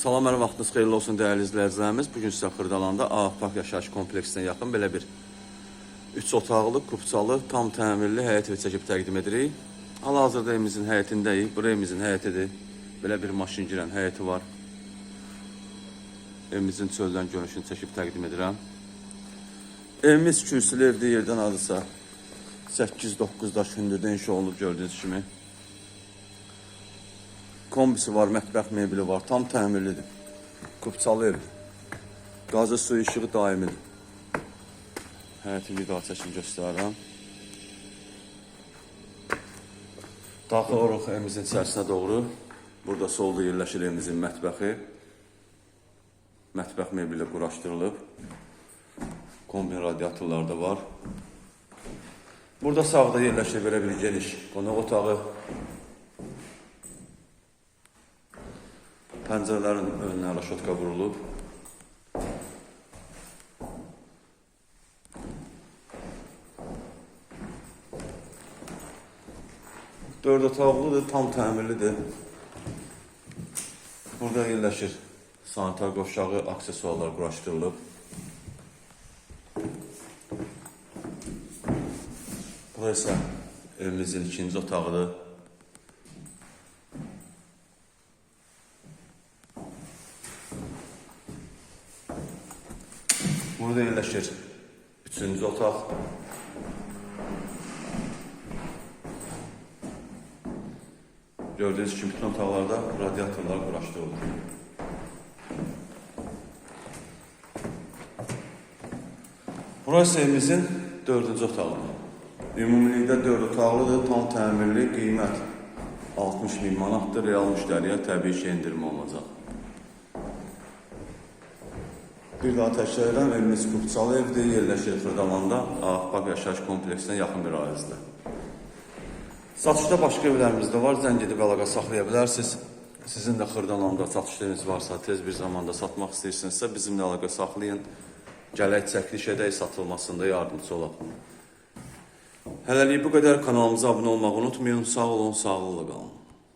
Salam hər vaxtınız xeyirli olsun dəyərli izləyicilərimiz. Bu gün sizə Xırdalanda Ağpark yaşayış kompleksinə yaxın belə bir 3 otaqlı, kupçalı, tam təmirli həyət evi çəkib təqdim edirik. Hal-hazırda evimizin həyətindəyik. Bu evimizin həyətidir. Belə bir maşın girən həyəti var. Evimizin çöldən görünüşünü çəkib təqdim edirəm. Evimiz kürsülü evdə yerdən adısa 8-9 daş hündürdə inşa olunub gördüyünüz kimi. Kombisi var, mətbəx mebeli var, tam təmirlidir. Kupçalı ev. Qazı, suyu, işığı daimidir. Həyəti bir daha çəkim göstərirəm. Daxil oluruq evimizin içərisinə doğru. Burada solda yerləşir evimizin mətbəxi. Mətbəx mebeli quraşdırılıb. Kombin radiatorlar da var. Burada sağda yerləşir belə bir geniş qonaq otağı. Pəncərələrin önünə raşotka vurulub. Dörd otaqlıdır, tam təmirlidir. Burada yerləşir sanitar qoşağı, aksesuarlar quraşdırılıb. Burası evimizin ikinci otağıdır. Burada yerləşir üçüncü otaq. Gördüğünüz kimi bütün otaqlarda radiatorlar quraşdırılır. Burası evimizin dördüncü otağıdır. Ümumilikdə dörd otaqlıdır, tam təmirli, qiymət 60 min manatdır, real müştəriyə təbii ki, endirim olacaq. Bir təkrar edirəm, evimiz Qubçalı evdir, yerləşir Xırdalanda, Ağbaq yaşayış kompleksinə yaxın bir ərazidə. Satışda başqa evlərimiz də var, zəng edib əlaqə saxlaya bilərsiniz. Sizin də Xırdalanda satışlarınız varsa, tez bir zamanda satmaq istəyirsinizsə, bizimlə əlaqə saxlayın. Gələk çəkiliş edək, satılmasında yardımcı olaq. Hələlik bu qədər kanalımıza abunə olmağı unutmayın. Sağ olun, sağlıqla qalın.